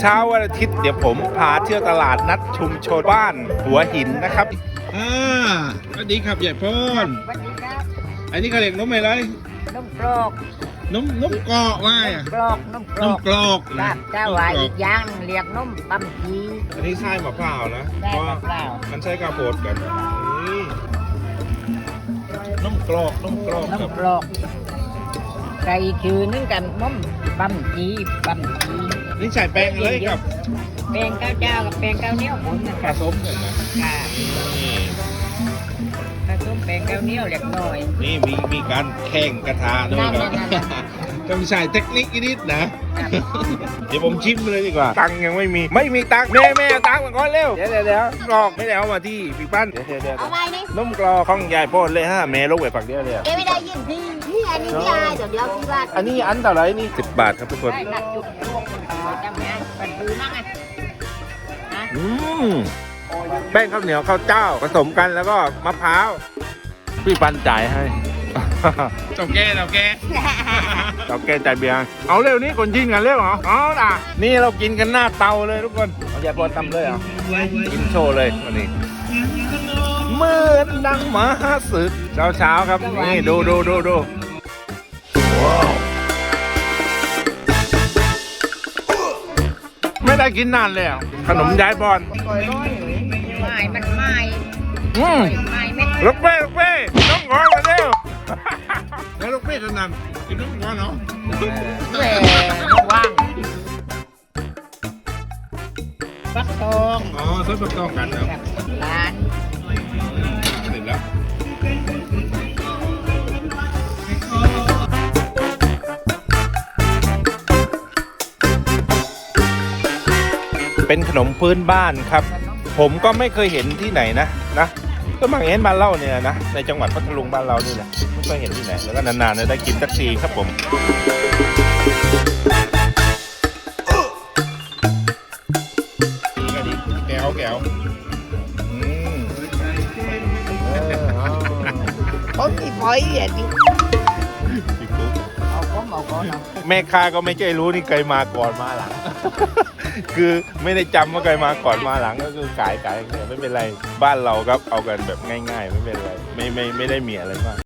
เช้าวันอาทิตย์เดี๋ยวผมพาเที่ยวตลาดนัดชุมชนบ้านหัวหินนะครับอ่าสวัสดีครับใหญ่พ่นสวัสดีครับอันนี้เขาเรียกนมอะไรน้มกรอกนมนมกอกว่าน้อะมกรอกน้มกรนอมกกรอกครันะบถ้าว่าอีกอย่างเรียกน้มปั๊มจีอันนี้ใช่มะพร้าวนะได้เพราะมะพร้าวมันใช้กาโพดกันนี่นมกรอกนมกรอกน้ครับมกรอกไก่คือนึ่งกันน้มปั๊มจีปั๊มจี นี่ใส่แป้งเลยกับแป้งข้าวเจ้ากับแป้งข้าวเหนียวผลนะผครับสมกันนะค่ะนี่ผสมแป้งข้าวเหนียวเล็กน้อยนี่มีมีการแข่งกระทะด้วยครับนั่นๆต้องใช้เทคนิคนิดนะ เดี๋ยวผมชิมเลยดีกว่า ตังค์ยังไม่มี ไม่มีตังค์แม่แม่เอาตังค์มาก่อนเร็วเดี๋ยวเดี๋ยวเดี๋ยวกรอกไม่ได้เอามาที่ปีปั้น เดี๋ยวเดี๋ยวเดี๋ยวเอาไปนี่นมกรอกข้องยายโพ่นเลยฮะแม่ลงไปฝักเดียวเลยเอไม่ได้ยินพี่นี่ อันนี้พี่อายเดี๋ยวเดี๋ยวพี่บ้านอันนี้อันเท่าไหรนี่สิบบาทครับทุกคนได้นัดจุดจำไงเป็นปืนนั่งไงฮะอืมแป้งข้าวเหนียวข้าวเจ้าผสมกันแล้วก็มะพร้าวพี่ปันจ่ายให้เจ้าแก่เจ้าแก่เจ้าแก่จ่ายเบียร์เอาเร็วนี่คนชินกันเร็วเหรออ๋อน่ะนี่เรากินกันหน้าเตาเลยทุกคนเอาอย่าพอทำเลยเหรอกินโชว์เลยวันนี้เหมือนดังมหาศึกเช้าเช้าๆครับนี่ดูดูดูดูว้าว ไม่ได้กินนานแล้ว ขนมย้ายบอลไม่มันไม่อืมไม่เม็ดลูกเป้ลูกเป้น้องงอนมาเร็วแล้วลูกเป้จะนำกินน้องงอนเนาะแหวว่างฟักทอง อ๋อซื้อประกอบกันครับกับร้าน เป็นขนมพื้นบ้านครับ ผมก็ไม่เคยเห็นที่ไหนนะนะก็มาเห็นบ้านเราเนี่ยนะในจังหวัดพัทลุงบ้านเรานี่แหละไม่เคยเห็นที่ไหนแล้วก็นานๆได้กินสักทีครับผมแก้วแก้วอืมเออเอาผมมีพอยอะดิ บอกเอาเอาก่อนเอาแม่ค้าก็ไม่ใช่รู้นี่เคยมาก่อนมาหลัง คือไม่ได้จำว่าเคยมาก่อนมาหลังก็คือขายขายอย่างเดียวไม่เป็นไรบ้านเราครับเอากันแบบง่าย ๆ ไม่เป็นไรไม่ไม่ไม่ได้มีอะไรมาก